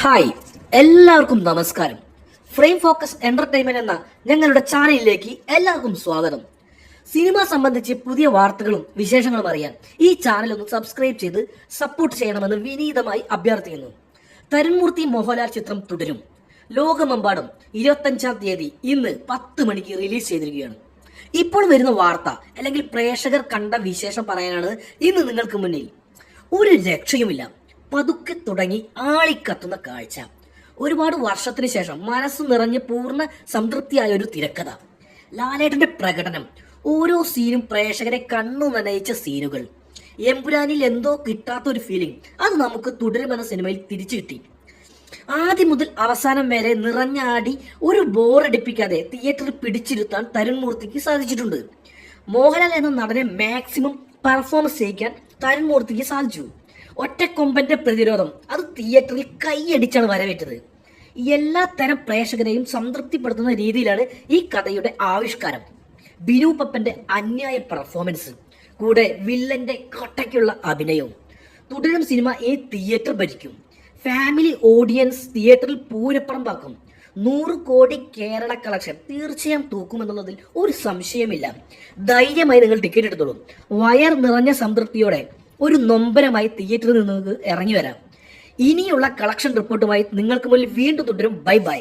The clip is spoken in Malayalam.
ഹായ് എല്ലാവർക്കും നമസ്കാരം. ഫ്രെയിം ഫോക്കസ് എന്റർടൈൻമെന്റ് എന്ന ഞങ്ങളുടെ ചാനലിലേക്ക് എല്ലാവർക്കും സ്വാഗതം. സിനിമ സംബന്ധിച്ച് പുതിയ വാർത്തകളും വിശേഷങ്ങളും അറിയാൻ ഈ ചാനൽ ഒന്ന് സബ്സ്ക്രൈബ് ചെയ്ത് സപ്പോർട്ട് ചെയ്യണമെന്ന് വിനീതമായി അഭ്യർത്ഥിക്കുന്നു. തരുൺമൂർത്തി മോഹൻലാൽ ചിത്രം തുടരും. ലോകമെമ്പാടും ഇരുപത്തഞ്ചാം തീയതി ഇന്ന് പത്ത് മണിക്ക് റിലീസ് ചെയ്തിരിക്കുകയാണ്. ഇപ്പോൾ വരുന്ന വാർത്ത അല്ലെങ്കിൽ പ്രേക്ഷകർ കണ്ട വിശേഷം പറയാനാണ് ഇന്ന് നിങ്ങൾക്ക് മുന്നിൽ. ഒരു രക്ഷയുമില്ല. പതുക്കെ തുടങ്ങി ആളിക്കത്തുന്ന കാഴ്ച. ഒരുപാട് വർഷത്തിന് ശേഷം മനസ്സ് നിറഞ്ഞ് പൂർണ സംതൃപ്തിയായ ഒരു തിരക്കഥ. ലാലേട്ടന്റെ പ്രകടനം. ഓരോ സീനും പ്രേക്ഷകരെ കണ്ണു നനയിച്ച സീനുകൾ. എമ്പുരാനിൽ എന്തോ കിട്ടാത്ത ഒരു ഫീലിംഗ് അത് നമുക്ക് തുടരുമെന്ന സിനിമയിൽ തിരിച്ചു കിട്ടി. ആദ്യം മുതൽ അവസാനം വരെ നിറഞ്ഞാടി ഒരു ബോറടിപ്പിക്കാതെ തിയേറ്ററിൽ പിടിച്ചിരുത്താൻ തരുൺമൂർത്തിക്ക് സാധിച്ചിട്ടുണ്ട്. മോഹൻലാൽ എന്ന നടനെ മാക്സിമം പെർഫോമൻസ് ചെയ്യിക്കാൻ തരുൺമൂർത്തിക്ക് സാധിച്ചു. ഒറ്റക്കൊമ്പന്റെ പ്രതിരോധം. അത് തിയേറ്ററിൽ കൈയടിച്ചാണ് വരവേറ്റത്. എല്ലാ തരം പ്രേക്ഷകരെയും സംതൃപ്തിപ്പെടുത്തുന്ന രീതിയിലാണ് ഈ കഥയുടെ ആവിഷ്കാരം. ബിനു പപ്പന്റെ അന്യായ പെർഫോമൻസ് കൂടെ വില്ലന്റെ കട്ടയ്ക്കുള്ള അഭിനയവും. തുടരും സിനിമ ഈ തിയേറ്റർ ഭരിക്കും. ഫാമിലി ഓഡിയൻസ് തിയേറ്ററിൽ പൂരപ്പുറമ്പാക്കും. നൂറ് കോടി കേരള കളക്ഷൻ തീർച്ചയായും തൂക്കുമെന്നുള്ളതിൽ ഒരു സംശയമില്ല ധൈര്യമായി നിങ്ങൾ ടിക്കറ്റ് എടുത്തോളൂ. വയർ നിറഞ്ഞ സംതൃപ്തിയോടെ ഒരു നൊമ്പരമായി തിയേറ്ററിൽ നിന്ന് ഇറങ്ങി വരാം. ഇനിയുള്ള കളക്ഷൻ റിപ്പോർട്ടുമായി നിങ്ങൾക്ക് മുന്നിൽ വീണ്ടും തുടരും. Bye bye